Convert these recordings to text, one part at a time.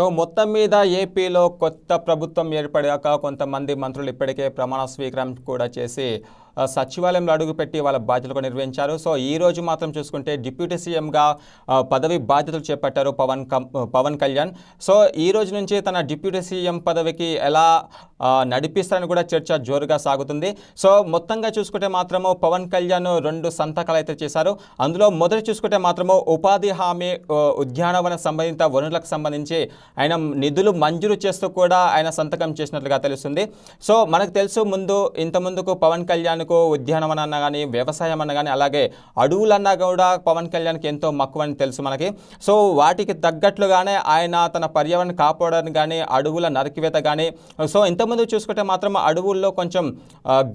So మొత్తం మీద ఏపీలో కొత్త ప్రభుత్వం ఏర్పడాక కొంతమంది మంత్రులు ఇప్పటికే ప్రమాణ స్వీకారం కూడా చేసి సచివాలయంలో అడుగుపెట్టి వాళ్ళ బాధ్యతలు నిర్వహించారు. సో ఈ రోజు మాత్రం చూసుకుంటే డిప్యూటీ సీఎంగా పదవి బాధ్యతలు చేపట్టారు పవన్ కం- పవన్ కళ్యాణ్. సో ఈ రోజు నుంచి తన డిప్యూటీ సీఎం పదవికి ఎలా నడిపిస్తారని కూడా చర్చ జోరుగా సాగుతుంది. సో మొత్తంగా చూసుకుంటే మాత్రము పవన్ కళ్యాణ్ రెండు సంతకాలు అయితే చేశారు. అందులో మొదటి చూసుకుంటే మాత్రము ఉపాధి హామీ ఉద్యానవన సంబంధిత వనరులకు సంబంధించి ఆయన నిధులు మంజూరు చేస్తూ కూడా ఆయన సంతకం చేసినట్లుగా తెలుస్తుంది. సో మనకు తెలుసు ముందు ఇంత ముందుకు పవన్ కళ్యాణ్కు ఉద్యానవనం అన్నా కానీ వ్యవసాయం అన్నా కానీ అలాగే అడవులన్నా కూడా పవన్ కళ్యాణ్కి ఎంతో మక్కువ అని తెలుసు మనకి. సో వాటికి తగ్గట్లుగానే ఆయన తన పర్యావరణం కాపాడడానికి కానీ అడవుల నరికివేత కానీ సో ఇంతకుముందు చూసుకుంటే మాత్రం అడవుల్లో కొంచెం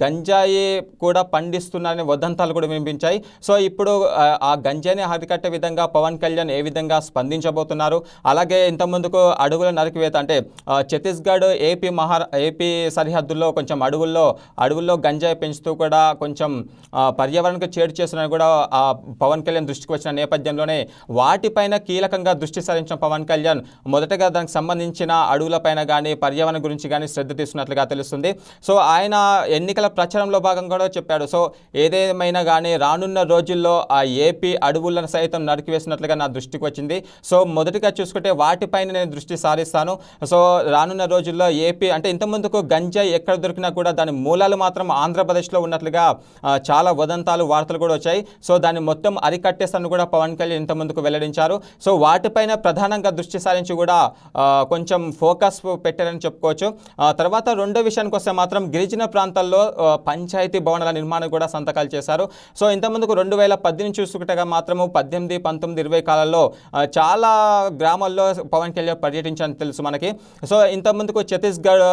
గంజాయి కూడా పండిస్తున్నారని వదంతాలు కూడా వినిపించాయి. సో ఇప్పుడు ఆ, గంజాయిని అరికట్టే విధంగా పవన్ కళ్యాణ్ ఏ విధంగా స్పందించబోతున్నారు? అలాగే ఇంతకుముందుకు అడవుల నరికివేత అంటే ఛత్తీస్గఢ్ ఏపీ మహా ఏపీ సరిహద్దుల్లో కొంచెం అడవుల్లో అడవుల్లో గంజాయి పెంచుతూ కూడా కొంచెం పర్యావరణకు చేటు చేస్తున్న కూడా పవన్ కళ్యాణ్ దృష్టికి వచ్చిన నేపథ్యంలోనే వాటిపైన కీలకంగా దృష్టి సారించిన పవన్ కళ్యాణ్ మొదటగా దానికి సంబంధించిన అడవులపైన కానీ పర్యావరణ గురించి కానీ శ్రద్ధ తీసుకున్నట్లుగా తెలుస్తుంది. సో ఆయన ఎన్నికల ప్రచారంలో భాగంగా కూడా చెప్పాడు. సో ఏదేమైనా కానీ రానున్న రోజుల్లో ఆ ఏపీ అడవులను సైతం నరికివేసినట్లుగా నా దృష్టికి వచ్చింది. సో మొదటిగా చూసుకుంటే వాటిపైన నేను దృష్టి సారిస్తాను. సో రానున్న రోజుల్లో ఏపీ అంటే ఇంతకుముందుకు గంజాయి ఎక్కడ దొరికినా కూడా దాని మూలాలు మాత్రం ఆంధ్రప్రదేశ్లో ఉన్నట్లుగా చాలా వదంతాలు వార్తలు కూడా వచ్చాయి. సో దాన్ని మొత్తం అరికట్టేస్తాను కూడా పవన్ కళ్యాణ్ ఇంతమందుకు వెల్లడించారు. సో వాటిపైన ప్రధానంగా దృష్టి సారించి కూడా కొంచెం ఫోకస్ పెట్టారని చెప్పుకోవచ్చు. తర్వాత రెండో విషయానికి వస్తే మాత్రం గిరిజన ప్రాంతాల్లో పంచాయతీ భవనాల నిర్మాణం కూడా సంతకాలు చేశారు. సో ఇంతకుముందుకు రెండు వేల పద్దెనిమిది చూసుకుంటగా మాత్రము పద్దెనిమిది పంతొమ్మిది ఇరవై కాలంలో చాలా గ్రామాల్లో పవన్ కళ్యాణ్ పర్యటించని తెలుసు మనకి. సో ఇంతకుముందుకు ఛత్తీస్గఢ్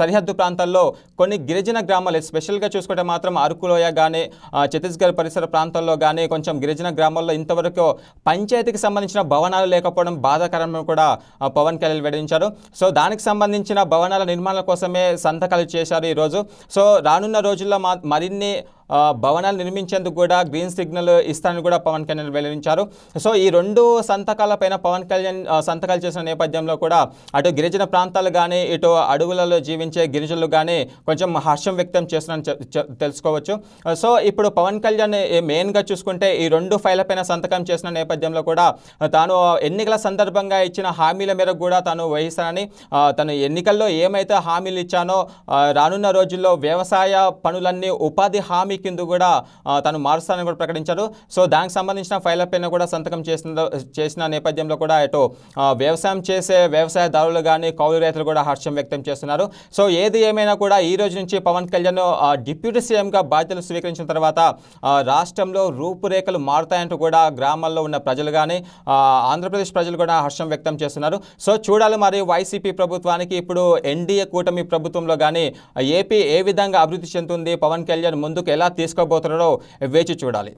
సరిహద్దు ప్రాంతాల్లో కొన్ని గిరిజన గ్రామాలు స్పెషల్గా చూసుకుంటే మాత్రం అరకులోయ కానీ ఛత్తీస్గఢ్ పరిసర ప్రాంతాల్లో కానీ కొంచెం గిరిజన గ్రామాల్లో ఇంతవరకు పంచాయతీకి సంబంధించిన భవనాలు లేకపోవడం బాధాకరమని కూడా పవన్ కళ్యాణ్ వెల్లడించారు. సో దానికి సంబంధించిన భవనాల నిర్మాణాల కోసమే సంతకాలు చేశారు ఈరోజు. సో రానున్న రోజుల్లో మా మరిన్ని భవనాలు నిర్మించేందుకు కూడా గ్రీన్ సిగ్నల్ ఇస్తానని కూడా పవన్ కళ్యాణ్ వెల్లడించారు. సో ఈ రెండు సంతకాలపైన పవన్ కళ్యాణ్ సంతకాలు చేసిన నేపథ్యంలో కూడా అటు గిరిజన ప్రాంతాలు కానీ ఇటు అడవులలో జీవించే గిరిజనులు కానీ కొంచెం హర్షం వ్యక్తం చేస్తున్నారని తెలుసుకోవచ్చు. సో ఇప్పుడు పవన్ కళ్యాణ్ మెయిన్గా చూసుకుంటే ఈ రెండు ఫైళ్ళ పైన సంతకం చేసిన నేపథ్యంలో కూడా తాను ఎన్నికల సందర్భంగా ఇచ్చిన హామీల మేరకు కూడా తాను వహిస్తానని తను ఎన్నికల్లో ఏమైతే హామీలు ఇచ్చానో రానున్న రోజుల్లో వ్యవసాయ పనులన్నీ ఉపాధి హామీ కింద కూడా తను మారుస్తానని కూడా ప్రకటించారు. సో దానికి సంబంధించిన ఫైల్ పైన కూడా సంతకం చేసిన చేసిన నేపథ్యంలో కూడా ఇటు వ్యవసాయం చేసే వ్యవసాయదారులు కానీ కౌలు రైతులు కూడా హర్షం వ్యక్తం చేస్తున్నారు. సో ఏది ఏమైనా కూడా ఈ రోజు నుంచి పవన్ కళ్యాణ్ డిప్యూటీ సీఎంగా బాధ్యతలు స్వీకరించిన తర్వాత రాష్ట్రంలో రూపురేఖలు మారుతాయంటూ కూడా గ్రామాల్లో ఉన్న ప్రజలు కానీ ఆంధ్రప్రదేశ్ ప్రజలు కూడా హర్షం వ్యక్తం చేస్తున్నారు. సో చూడాలి మరి వైసీపీ ప్రభుత్వానికి ఇప్పుడు ఎన్డీఏ కూటమి ప్రభుత్వంలో కానీ ఏపీ ఏ విధంగా అభివృద్ధి చెందుతుంది పవన్ కళ్యాణ్ ముందుకు ఎలా తీసుకోబోతున్నాడో వేచి చూడాలి.